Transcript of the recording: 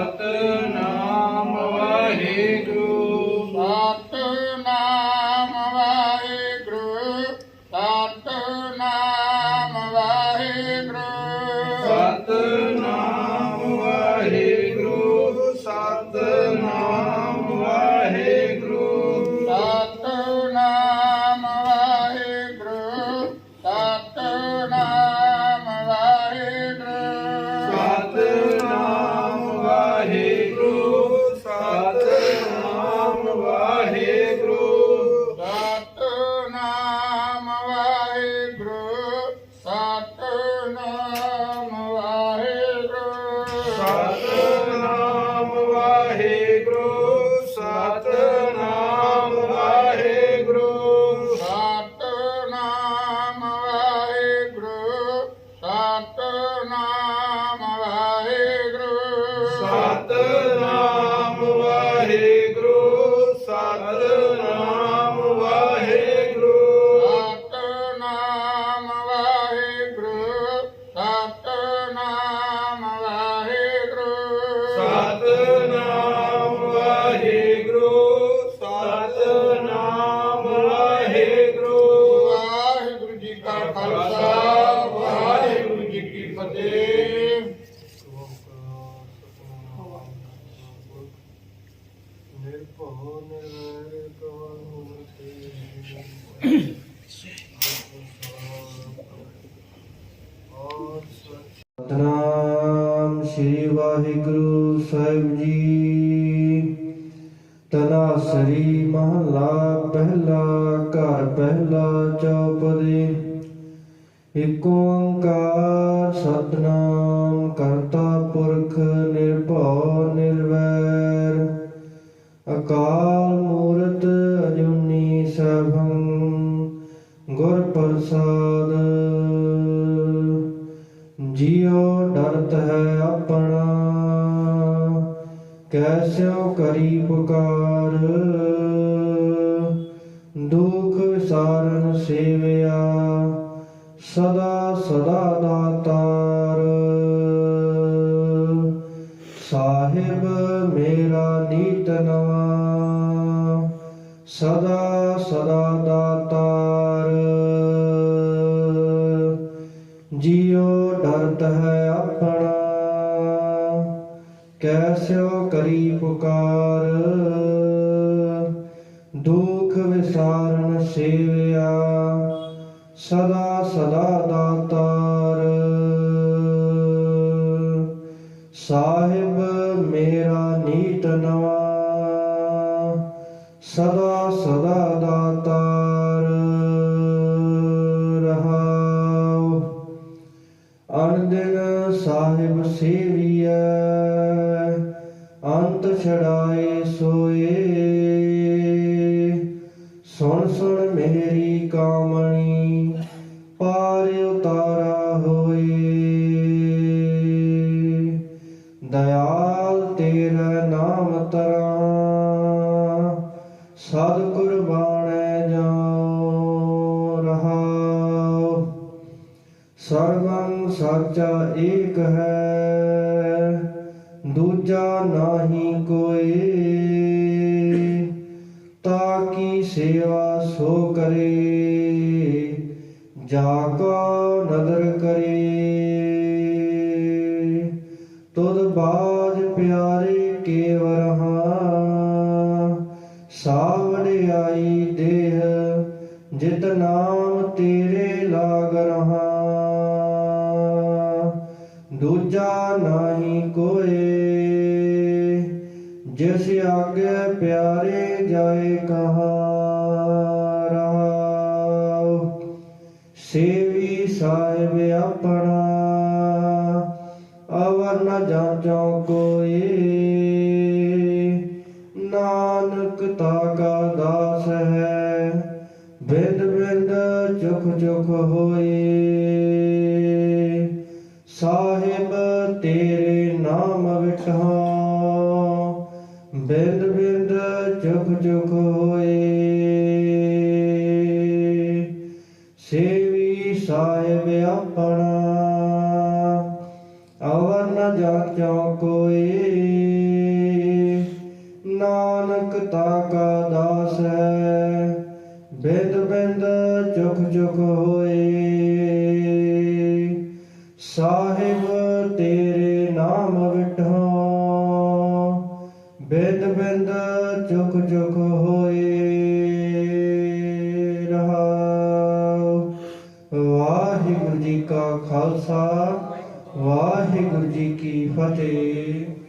Satan ਫਤਿਹ ਨਿਰਭਉ ਨਿਰਵੈਰ ਕਵਨ ਮੁਕਤੀ ਸਤਨਾਮ ਸ੍ਰੀ ਵਾਹਿਗੁਰੂ ਸਾਹਿਬ ਜੀ। ਤਨਾਸਰੀ ਮਹਲਾ ਪਹਿਲਾ, ਘਰ ਪਹਿਲਾ, ਚੌਪਦੇ। ਇਕ ਓੰਕਾਰ ਸਤਨਾਮ ਕਰਤਾ ਪੁਰਖ ਨਿਰਭਉ ਨਿਰਵੈਰ। ਅਕਾਲ ਮੂਰਤ ਅਜੂਨੀ ਸਭੰ ਗੁਰ ਪ੍ਰਸਾਦ। ਜਿਉ ਡਰਤ ਹੈ ਆਪਣਾ, ਕੈਸਿਓ ਕਰੀ ਪੁਕਾਰ। ਦੁਖ ਸਾਰਨ ਸੇਵਿਆ ਸਦਾ ਸਦਾ ਦਾਤਾਰ ਸਾਹਿਬ ਮੇਰਾ ਨੀਤ ਨਵਾ, ਸਦਾ ਸਦਾ ਦਾਤਾਰ ਜਿਉ ਡਰਤ ਹੈ ਆਪਣਾ, ਕੈਸਿਓ ਕਰੀ ਪੁਕਾਰ। ਦੁਖ ਵਿਸਾਰਨ ਸੇਵਿਆ ਸਦਾ ਸਦਾ ਦਾਤਾਰ। ਸਾਹਿਬ ਮੇਰਾ ਨੀਤ ਨਵਾ, ਸਦਾ ਸਦਾ ਦਾਤਾਰ ਰਹਾਉ। ਅਨੰਦਨ ਸਾਹਿਬ ਸੇਵੀਐ, ਅੰਤ ਛੜਾਏ ਸੋਏ। ਸੁਣ ਸੁਣ ਮੇਰੀ ਕਾਮਣੀ ਦਇਆਲ ਤੇਰਾ ਨਾਮ ਤਰਾ, ਸਦ ਕੁਰਬਾਨੈ ਜਾਉ ਰਹਾਉ। ਸਰਵੰ ਸਾਚਾ ਏਕ ਹੈ, ਦੂਜਾ ਨਾਹੀ ਕੋਈ ਤਾ ਕੀ ਸੇਵਾ ਸੋ ਕਰੇ, ਜਾ ਕੋ ਨਦਰ ਕਰੇ। ਦੇਹ, ਜਿਤ ਨਾਮ ਤੇਰੇ ਲਾਗ ਰਹਾ। ਦੂਜਾ ਨਹੀਂ ਕੋਏ, ਜਿਸ ਆਗੇ ਪਿਆਰੇ ਜਾਏ ਕਹਾ ਰਹਾਉ। ਸੇਵੀ ਸਾਹਿਬ ਆਪਣਾ, ਅਵਰ ਨ ਜਾਂਚੋ ਕੋਈ ਸਾਹਿਬ, ਤੇਰੇ ਨਾਮ ਵਿਠਾ ਬਿੰਦ ਬਿੰਦ ਚੁਖ ਚੁਖ ਹੋਏ। ਸੇਵੀ ਸਾਹਿਬ ਆਪਣਾ, ਅਵਰ ਨ ਜਾਚੋ ਕੋਈ ਨਾਨਕ ਤਾ ਕਾ ਦਾਸ ਹੈ, ਬਿੰਦ ਬਿੰਦ ਚੁਖ ਚੁਖ ਹੋਏ। ਸਾਹਿਬ ਤੇਰੇ ਨਾਮ ਵਿਟੋ ਬਿੰਦ ਬਿੰਦ ਚੁਖ ਚੁਖ ਹੋਏ ਰਹਾਉ। ਵਾਹਿਗੁਰੂ ਜੀ ਕਾ ਖਾਲਸਾ, ਵਾਹਿਗੁਰੂ ਜੀ ਕੀ ਫਤਿਹ।